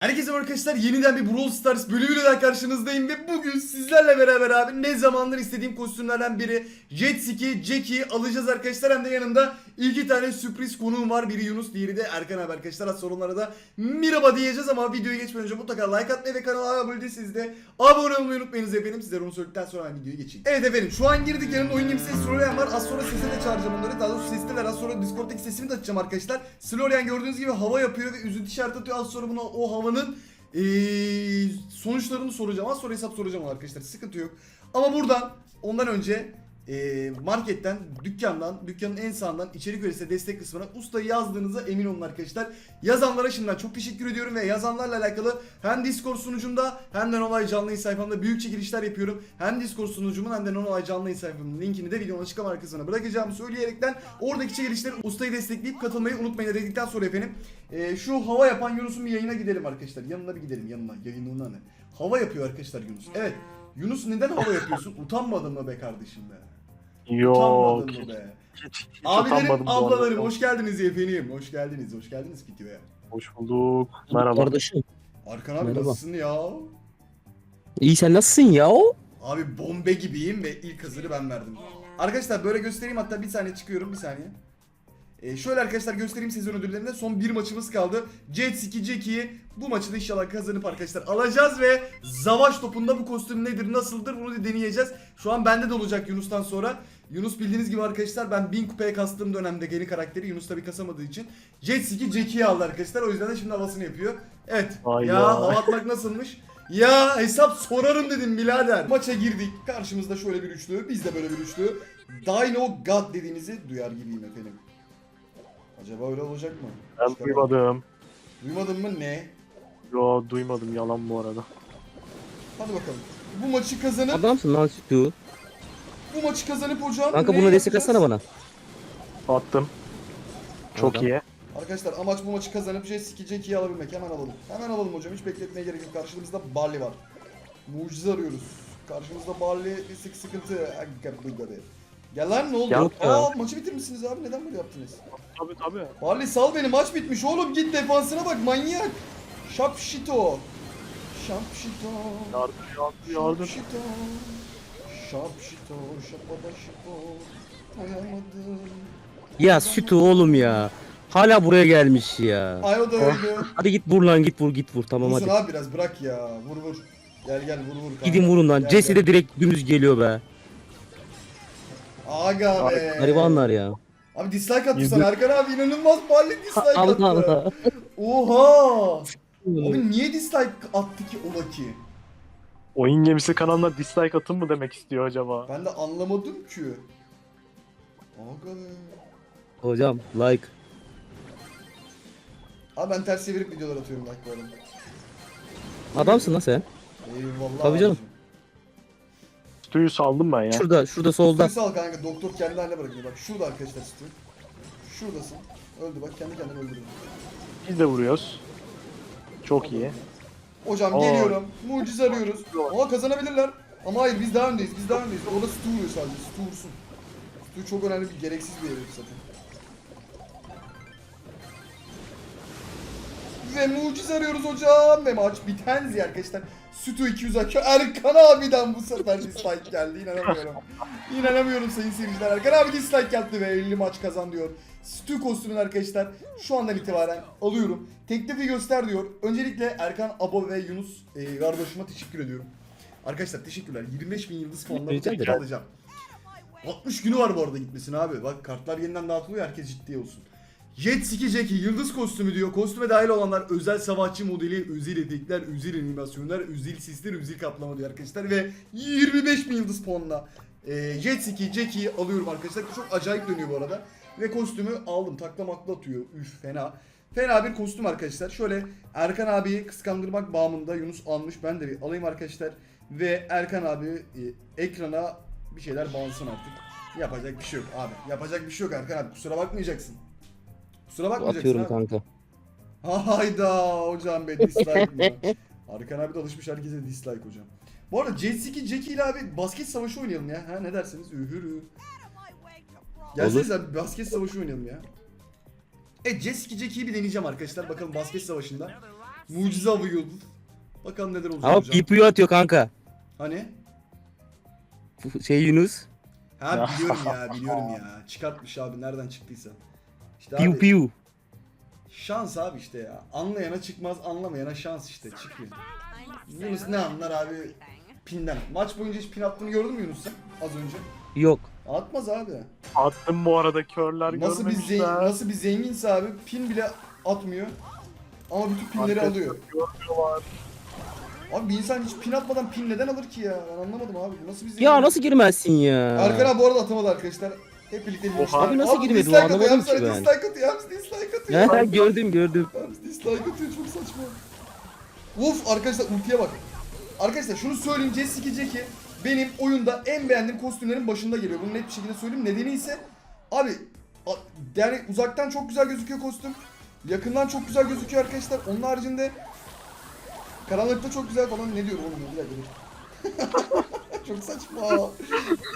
Herkese merhaba arkadaşlar. Yeniden bir Brawl Stars bölümüyle daha karşınızdayım ve bugün sizlerle beraber abi ne zamandır istediğim kostümlerden biri Jet Ski, Jackie'yi alacağız arkadaşlar. Hem de yanında iki tane sürpriz konuğum var. Biri Yunus diğeri de Erkan abi arkadaşlar. Az sonra da merhaba diyeceğiz ama videoya geçmeden önce mutlaka like atmayı ve kanala abone değilseniz de abone olmayı unutmayınız efendim. Sizlere onu söyledikten sonra videoya geçeyim. Evet efendim şu an girdik. Yanımda oyun gemisi Slorian var. Az sonra sesine de çağıracağım onları. Daha doğrusu sesliler az sonra Discord'daki sesimi de açacağım arkadaşlar. Slorian gördüğünüz gibi hava yapıyor ve üzüntü işareti atıyor. Az sonra buna o havanın eee, sonuçlarını soracağım. Az sonra hesap soracağım arkadaşlar. Sıkıntı yok. Ama buradan ondan önce eee, marketten, dükkandan, dükkanın en sağından içerik üyesi destek kısmına ustayı yazdığınıza emin olun arkadaşlar. Yazanlara şimdiden çok teşekkür ediyorum ve yazanlarla alakalı hem Discord sunucumda hem de Nolay canlı sayfamda büyük çekilişler yapıyorum. Hem Discord sunucumun hem de Nolay canlı sayfamın linkini de videonun açıklama kısmına bırakacağımı söyleyerekten oradaki çekilişleri ustayı destekleyip katılmayı unutmayın dedikten sonra efendim eee, şu hava yapan Yunus'un bir yayına gidelim arkadaşlar. Yanına bir gidelim yanına. Yayınına ne? Hava yapıyor arkadaşlar Yunus. Evet. Yunus neden hava yapıyorsun? Utanmadın mı be kardeşim be? Yok. Utanmadın mı be? hiç, hiç Abilerim, utanmadım bu ablalarım arada. hoş geldiniz efendim. Hoş geldiniz, hoş geldiniz videoya. Hoş bulduk. Merhaba. Kardeşim. Arkan abi Merhaba. nasılsın ya? İyi sen nasılsın ya? Abi bombe gibiyim ve ilk hazırı ben verdim. Arkadaşlar böyle göstereyim hatta bir saniye çıkıyorum bir saniye. Ee, şöyle arkadaşlar göstereyim sezon ödüllerinde son bir maçımız kaldı. Jet Ski Jackie'yi bu maçı da inşallah kazanıp arkadaşlar alacağız ve Savaş topunda bu kostüm nedir nasıldır bunu da deneyeceğiz. Şu an bende de olacak Yunus'tan sonra. Yunus bildiğiniz gibi arkadaşlar ben 1000 kupaya kastığım dönemde geri karakteri Yunus tabi kasamadığı için Jet Ski Jackie'yi aldı arkadaşlar o yüzden de şimdi havasını yapıyor. Evet Ay ya ya. hava atmak nasılmış? Ya hesap sorarım dedim birader. Maça girdik. Karşımızda şöyle bir üçlü. Biz de böyle bir üçlü. Dino God dediğinizi duyar gibiyim efendim. Acaba öyle olacak mı? Ben Çıkaralım. duymadım. Duymadın mı ne? Yo duymadım yalan bu arada. Hadi bakalım. Bu maçı kazanıp Adamsın lan sütü. Bu maçı kazanıp hocam Kanka bunu destek atsana bana. Attım. Çok Oradan. iyi. Arkadaşlar amaç bu maçı kazanıp Jet Jackie'yi alabilmek. Hemen alalım. Hemen alalım hocam. Hiç bekletmeye gerek yok. Karşımızda Barley var. Mucize arıyoruz. Karşımızda Barley bir sık sıkıntı. Gel lan ne oldu? Yok ya. Aa maçı bitirmişsiniz abi. Neden böyle yaptınız? Tabii tabii. Barley sal beni maç bitmiş oğlum git defansına bak manyak. Şapşito. Şapşito. Yardım yardım yardım. Şapşito. Şapşito. Şapada şipo. Tanımadım. Ya sütü oğlum ya. Hala buraya gelmiş ya. Ay o da öldü. Hadi git vur lan git vur git vur tamam Vursun hadi. abi biraz bırak ya. Vur vur. Gel gel vur vur. kanka. Gidin vurun lan. Gel, Jesse gel. de direkt dümdüz geliyor be. Aga be. Garibanlar ya. Abi dislike attı sana Erkan abi inanılmaz Barley dislike Allah attı. Allah. Oha. Abi niye dislike attı ki ola ki? Oyun gemisi kanalına dislike atın mı demek istiyor acaba? Ben de anlamadım ki. Aga be. Hocam like. Abi ben ters çevirip videolar atıyorum like bu arada. Adamsın lan sen. Eyvallah. Tabii canım. abicim. Stüyü saldım ben ya. Şurada şurada solda. Stüyü sal kanka doktor kendi haline bırakıyor bak şurada arkadaşlar Stüyü. Şuradasın. Öldü bak kendi kendine öldürdü. Biz de vuruyoruz. Çok iyi. Hocam Aa. geliyorum. Mucize arıyoruz. Aa kazanabilirler. Ama hayır biz daha öndeyiz. Biz daha öndeyiz. Orada Stu vuruyor sadece. Stu vursun. Stu çok önemli bir gereksiz bir herif zaten. Ve mucize arıyoruz hocam. Ve maç biten arkadaşlar. Sütü 200 akıyor. Erkan abiden bu sefer dislike geldi. İnanamıyorum. İnanamıyorum sayın seyirciler. Erkan abi dislike geldi ve 50 maç kazan diyor. Stü kostümünü arkadaşlar şu andan itibaren alıyorum. Teklifi göster diyor. Öncelikle Erkan, Abo ve Yunus e, kardeşime teşekkür ediyorum. Arkadaşlar teşekkürler. 25 bin yıldız puanla bu teklifi alacağım. 60 günü var bu arada gitmesine abi. Bak kartlar yeniden dağıtılıyor herkes ciddi olsun. Jet Ski Jackie yıldız kostümü diyor. Kostüme dahil olanlar özel savaşçı modeli, özel efektler, özel animasyonlar, özel sisler, özel kaplama diyor arkadaşlar. Ve 25 bin yıldız puanla e, Jet Ski Jackie'yi alıyorum arkadaşlar. Çok acayip dönüyor bu arada. Ve kostümü aldım. Takla makla atıyor. Üf fena. Fena bir kostüm arkadaşlar. Şöyle Erkan abiyi kıskandırmak bağımında Yunus almış. Ben de bir alayım arkadaşlar. Ve Erkan abi e, ekrana bir şeyler bağlansın artık. Yapacak bir şey yok abi. Yapacak bir şey yok Erkan abi. Kusura bakmayacaksın. Kusura bakmayacaksın Atıyorum abi. kanka. Hayda hocam be dislike mi? Arkan abi de alışmış herkese dislike hocam. Bu arada Jet Ski Jackie ile abi basket savaşı oynayalım ya. Ha ne dersiniz? Ühürü. Gelseniz abi basket savaşı oynayalım ya. Evet Jet Ski Jackie'yi bir deneyeceğim arkadaşlar. Bakalım basket savaşında Mucize avı yıldız. Bakalım neler olacak Ama hocam. PPU atıyor kanka. Hani? Şey Yunus. Ha biliyorum ya biliyorum ya. Çıkartmış abi nereden çıktıysa. İşte Piu abi, piu. şans abi işte ya. Anlayana çıkmaz anlamayana şans işte çıkmıyor. Yunus ne anlar abi pinden. Maç boyunca hiç pin attığını gördün mü Yunus sen az önce? Yok. Atmaz abi. Attım bu arada körler Nasıl bir, görmemişler. zengin, nasıl bir zenginse abi pin bile atmıyor. Ama bütün pinleri Arkadaşlar alıyor. Görmüyorlar. Abi bir insan hiç pin atmadan pin neden alır ki ya? Ben anlamadım abi. Bu nasıl bir zengin? Ya nasıl girmezsin ya? Erkan abi bu arada atamadı arkadaşlar. Hep birlikte dinlemişler. Abi nasıl girmedi bu? dislike atıyor, Anlamadım ki ben. Dislike atıyor, yalnız dislike atıyor. Ha, gördüm gördüm. Yalnız dislike atıyor çok saçma. Uf arkadaşlar ultiye bak. Arkadaşlar şunu söyleyeyim Jessica Jackie benim oyunda en beğendiğim kostümlerin başında geliyor. Bunu net bir şekilde söyleyeyim. Nedeni ise abi yani uzaktan çok güzel gözüküyor kostüm. Yakından çok güzel gözüküyor arkadaşlar. Onun haricinde karanlıkta çok güzel falan. Ne diyorum oğlum? Bir dakika. çok saçma.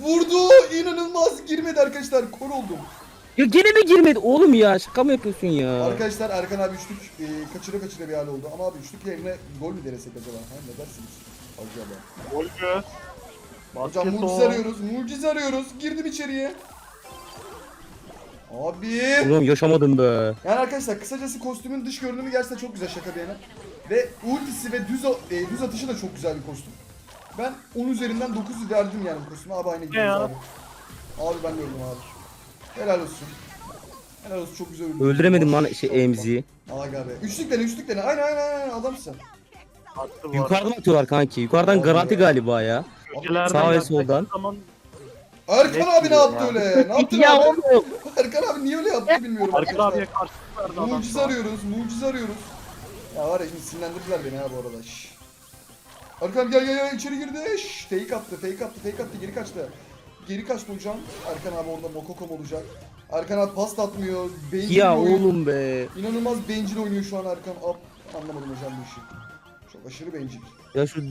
Vurdu. inanılmaz girmedi arkadaşlar. Kor oldum. Ya gene mi girmedi oğlum ya? Şaka mı yapıyorsun ya? Arkadaşlar Erkan abi üçlük e, kaçıra kaçıra bir hal oldu. Ama abi üçlük yerine gol mü denesek acaba? Ha, ne dersiniz? Acaba. Golgö. Hocam Basket mucize o. arıyoruz. Mucize arıyoruz. Girdim içeriye. Abi. Oğlum yaşamadım be. Yani arkadaşlar kısacası kostümün dış görünümü gerçekten çok güzel şaka bir yana. Ve ultisi ve düz, e, düz atışı da çok güzel bir kostüm. Ben 10 üzerinden 9 verdim yani kostüme. Abi aynı gidiyoruz ya? abi. Abi ben de öldüm abi. Helal olsun. Helal olsun çok güzel öldüm. Öldüremedim lan şey emziği. Aga be. Üçlük dene üçlük dene. Aynen aynen aynen adamsın. Attı var. Yukarıdan atıyorlar kanki. Yukarıdan Abi garanti ya. galiba ya. Köşelerden Sağ ve soldan. Zaman Erkan abi ne yaptı ya. öyle? Ne yaptın ya abi? oğlum. Erkan abi niye öyle yaptı bilmiyorum. Arka arkadaşlar. abiye karşılık verdi adam. Mucize arıyoruz, mucize arıyoruz. Ya var ya şimdi sinirlendirdiler beni ha bu arada. Şşş. Erkan gel gel gel içeri girdi. Şşş. Fake attı, fake attı, fake attı. Geri kaçtı. Geri kaçtı hocam. Erkan abi orada mokokom olacak. Erkan abi pas atmıyor. Bencil Ya oyun- oğlum be. İnanılmaz bencil oynuyor şu an Erkan. Ab. Anlamadım hocam bu işi. Çok aşırı bencil. Ya şu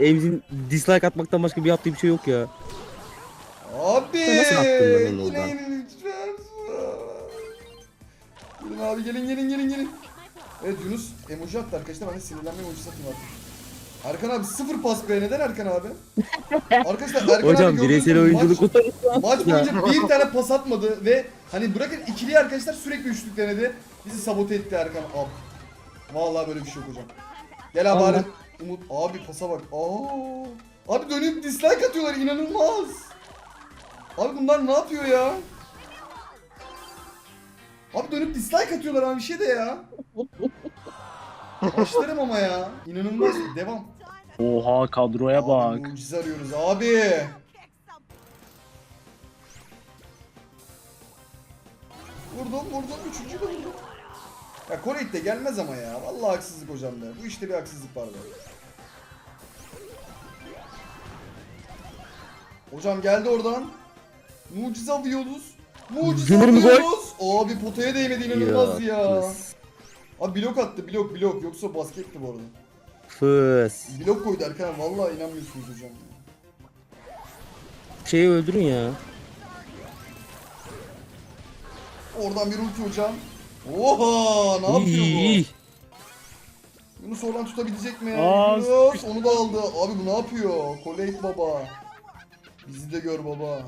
emzin dislike atmaktan başka bir yaptığı bir şey yok ya. Abi nasıl attın lan onu yine oradan? Gelin abi gelin gelin gelin gelin. Evet Yunus emoji attı arkadaşlar ben de sinirlenme emojisi atayım artık. Erkan abi sıfır pas be neden Erkan abi? Arkadaşlar Erkan Hocam abi bireysel oyunculuk maç, maç boyunca bir tane pas atmadı ve hani bırakın ikili arkadaşlar sürekli üçlük denedi. Bizi sabote etti Erkan abi. Vallahi böyle bir şey yok hocam. Gel abi bari. Umut abi pasa bak. Aa. Abi dönüp dislike atıyorlar inanılmaz. Abi bunlar ne yapıyor ya? Abi dönüp dislike atıyorlar abi bir şey de ya. Başlarım ama ya. İnanılmaz. Devam. Oha kadroya Abi, bak. mucize arıyoruz abi. Vurdum vurdum. Üçüncü de vurdum. Ya Kore'de de gelmez ama ya. Vallahi haksızlık hocam be. Bu işte bir haksızlık var be. Hocam geldi oradan. Mucize alıyoruz. Mucize Gelir mi gol? alıyoruz. Abi potaya değmedi inanılmaz ya. Abi blok attı blok blok. Yoksa basketti bu arada. Fıs. Blok koydu Erkan. Vallahi inanmıyorsunuz hocam. Şeyi öldürün ya. Oradan bir ulti hocam. Oha ne yapıyor İyi. bu? Yunus oradan tutabilecek mi? Aa, Yunus onu da aldı. Abi bu ne yapıyor? Koleit baba. Bizi de gör baba.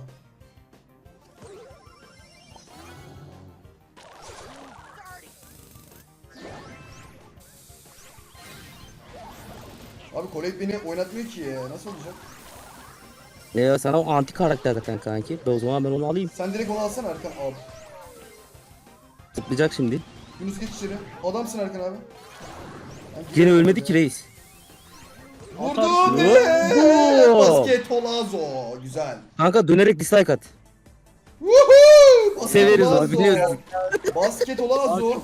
Abi Koleit beni oynatmıyor ki ya. Nasıl olacak? Ya sana o anti karakter zaten kanki. O zaman ben onu alayım. Sen direkt onu alsana Erkan abi. Zıplayacak şimdi. Yunus geç içeri. Adamsın Erkan abi. Gene ölmedi ki reis. Vurdu be! Basket Olazo. Güzel. Kanka dönerek dislike at. Woohoo! Basket Severiz Olazo. onu biliyoruz. Basket Olazo.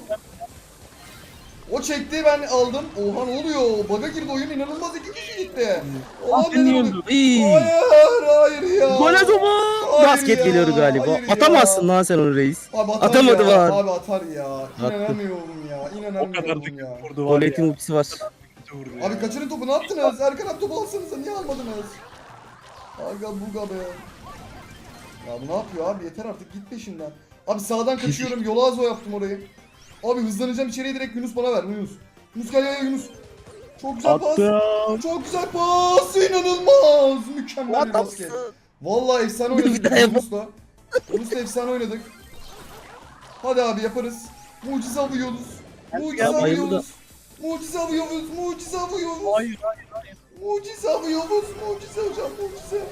O çekti ben aldım. Oha ne oluyor? Baga girdi oyun inanılmaz iki kişi gitti. Oha oluyor? İyi. Hayır hayır ya. Gol adamı. Basket ya, geliyor galiba. hayır ya. Atamazsın lan sen onu reis. Abi atar Atamadı ya. var. Abi atar ya. İnanamıyorum ya. O kadar İnanamıyorum da ya. vurdu var Goletin ya. ultisi var. Ya. Abi kaçırın topu ne yaptınız? Erkan abi topu alsanıza niye almadınız? Aga buga be. Ya bu ne yapıyor abi yeter artık git peşinden. Abi sağdan kaçıyorum Yolazo yaptım orayı. Abi hızlanacağım içeriye direkt Yunus bana ver Yunus. Yunus gel gel Yunus. Çok güzel pas. Attım. Çok güzel pas. İnanılmaz. Mükemmel bir basket. Adamsın. Vallahi efsane oynadık daha. Yunus'la. Yunus'la efsane oynadık. Hadi abi yaparız. Mucize alıyoruz. Mucize Ya, bayıldı. alıyoruz. Mucize alıyoruz. Mucize alıyoruz. Hayır hayır. Mucize alıyoruz. Mucize hocam mucize.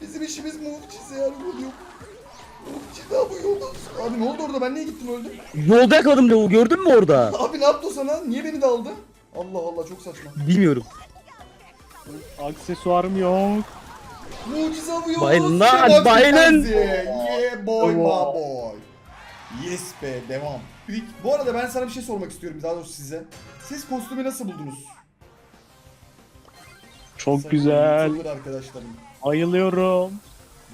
Bizim işimiz mucize yani bu yok. Mucize alıyoruz. Abi ne oldu orada ben niye gittim öldüm? Yolda yakaladım lavuğu gördün mü orada? Abi ne yaptı o sana? Niye beni de aldı? Allah Allah çok saçma. Bilmiyorum. Aksesuarım yok. Mucize alıyoruz. Bayılın lan, bayılın. Yeah boy my boy. Yes be devam. Bu arada ben sana bir şey sormak istiyorum daha doğrusu size. Siz kostümü nasıl buldunuz? Çok Sayın güzel. YouTuber arkadaşlarım. Bayılıyorum.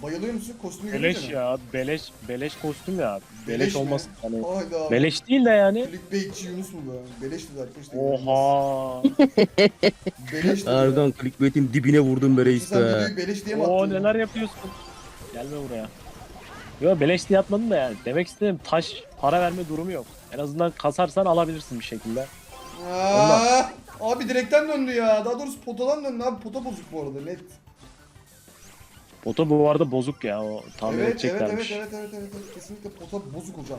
Bayılıyor musun? Kostümü Beleş görünce mi? ya. Beleş beleş kostüm ya. Beleş Beleş, mi? olmasın. Hani Hayda. beleş değil de yani. Clickbaitçi Yunus mu bu? Beleş dedi arkadaşlar. Oha. Beleş dedi. Erdoğan clickbait'in dibine vurdum be reis Sen be. videoyu beleş diye mi attın? Oo neler yapıyorsun? Gelme buraya. Yo beleş diye atmadım da yani. Demek istedim taş para verme durumu yok. En azından kasarsan alabilirsin bir şekilde. Aa, abi direkten döndü ya. Daha doğrusu potadan döndü abi. Pota bozuk bu arada net. Oto bu arada bozuk ya. O tamir Evet, evet, evet, edeceklermiş. evet, evet, evet, evet. Kesinlikle pota bozuk hocam.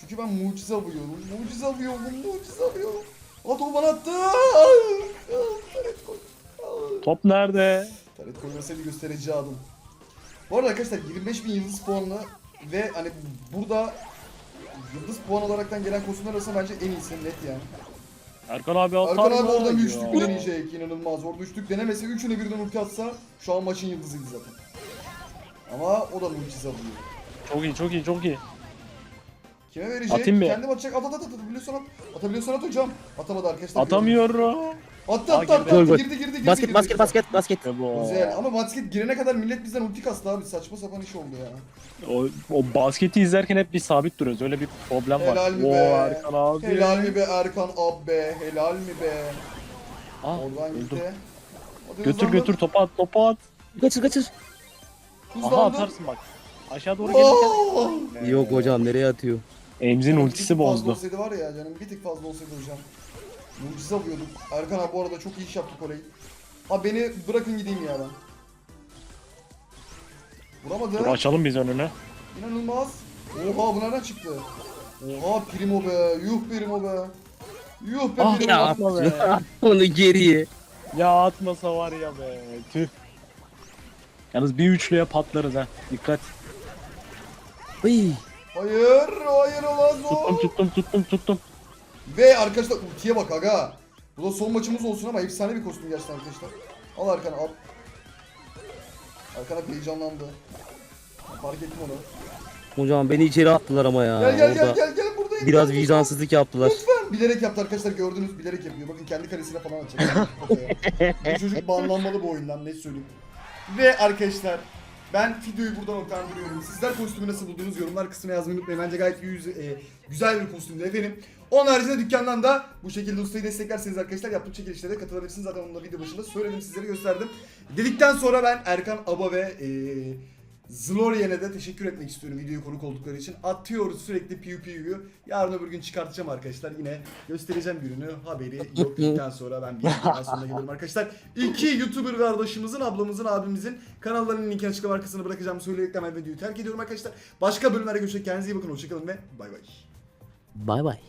Çünkü ben mucize alıyorum. Mucize alıyorum, mucize alıyorum. At o bana attı. Taret koy. Top nerede? Taret koymasaydı göstereceği adım. Bu arada arkadaşlar 25 bin yıldız puanlı ve hani burada yıldız puan olaraktan gelen kostümler arasında bence en iyisi net yani. Erkan abi atar Erkan abi mı? oradan bir Ya. deneyecek inanılmaz. Orada üçlük denemese üçüne birden ulti atsa şu an maçın yıldızıydı zaten. Ama o da mucize alıyor. Çok iyi çok iyi çok iyi. Kime verecek? Atayım mı? Kendim atacak. At at at atabiliyorsan at. Atabiliyorsan at hocam. Atamadı arkadaşlar. Atamıyorum. Attı Aa, attı attı. girdi. attı. Gol, gol. Girdi girdi girdi. Basket girdi. basket basket basket. Güzel ama basket girene kadar millet bizden ulti kastı abi. Saçma sapan iş oldu ya. O, o basketi izlerken hep bir sabit duruyoruz. Öyle bir problem var. Helal mi Oo, be? Erkan abi. Helal mi be Erkan abi? Helal mi be? Ah, Oradan öldüm. gitti. Hadi Götür hızlandı. götür topu at topu at. Kaçır kaçır. Aha atarsın bak. Aşağı doğru gelirken. Oh! Yok hocam nereye atıyor? Emzin Bir ultisi tık fazla bozdu. olsaydı var ya canım bir tık fazla olsaydı hocam. Mucize alıyorduk. Erkan abi bu arada çok iyi iş yaptı koleyi. Abi beni bırakın gideyim ya ben. Vuramadı. Dur açalım biz önünü. İnanılmaz. Oha bu nereden çıktı? Oha Primo be. Yuh Primo be. Yuh be Ah Primo. ya atma be. onu geriye. Ya atmasa var ya be. Tüh. Yalnız bir üçlüye patlarız ha. Dikkat. Iy. Hayır, hayır olmaz Tuttum o. tuttum tuttum tuttum. Ve arkadaşlar ultiye bak aga. Bu da son maçımız olsun ama efsane bir kostüm gerçekten arkadaşlar. Al Erkan al. Erkan abi heyecanlandı. Fark ettim onu. Hocam beni içeri attılar ama ya. Gel gel gel Orada gel gel buradayım. Biraz Gel, vicdansızlık yaptılar. Lütfen. Bilerek yaptı arkadaşlar gördünüz bilerek yapıyor. Bakın kendi kalesine falan atacak. bu çocuk banlanmalı bu oyundan ne söyleyeyim. Ve arkadaşlar ben videoyu burada noktalandırıyorum. Sizler kostümü nasıl buldunuz yorumlar kısmına yazmayı unutmayın. Bence gayet yüz, e, güzel bir kostümdü efendim. Onun haricinde dükkandan da bu şekilde ustayı desteklerseniz arkadaşlar yaptığım çekilişlere katılabilirsiniz. Zaten onu video başında söyledim sizlere gösterdim. Dedikten sonra ben Erkan Aba ve e, Zlorien'e de teşekkür etmek istiyorum videoyu konuk oldukları için. Atıyoruz sürekli piu piu'yu. Yarın öbür gün çıkartacağım arkadaşlar. Yine göstereceğim gününü. Haberi yok dedikten sonra ben bir videonun sonuna geliyorum arkadaşlar. İki YouTuber kardeşimizin, ablamızın, abimizin kanallarının linkini açıklama arkasına bırakacağım. Söyleyerekle hemen videoyu terk ediyorum arkadaşlar. Başka bölümlere görüşmek. Kendinize iyi bakın. Hoşçakalın ve bay bay. Bay bay.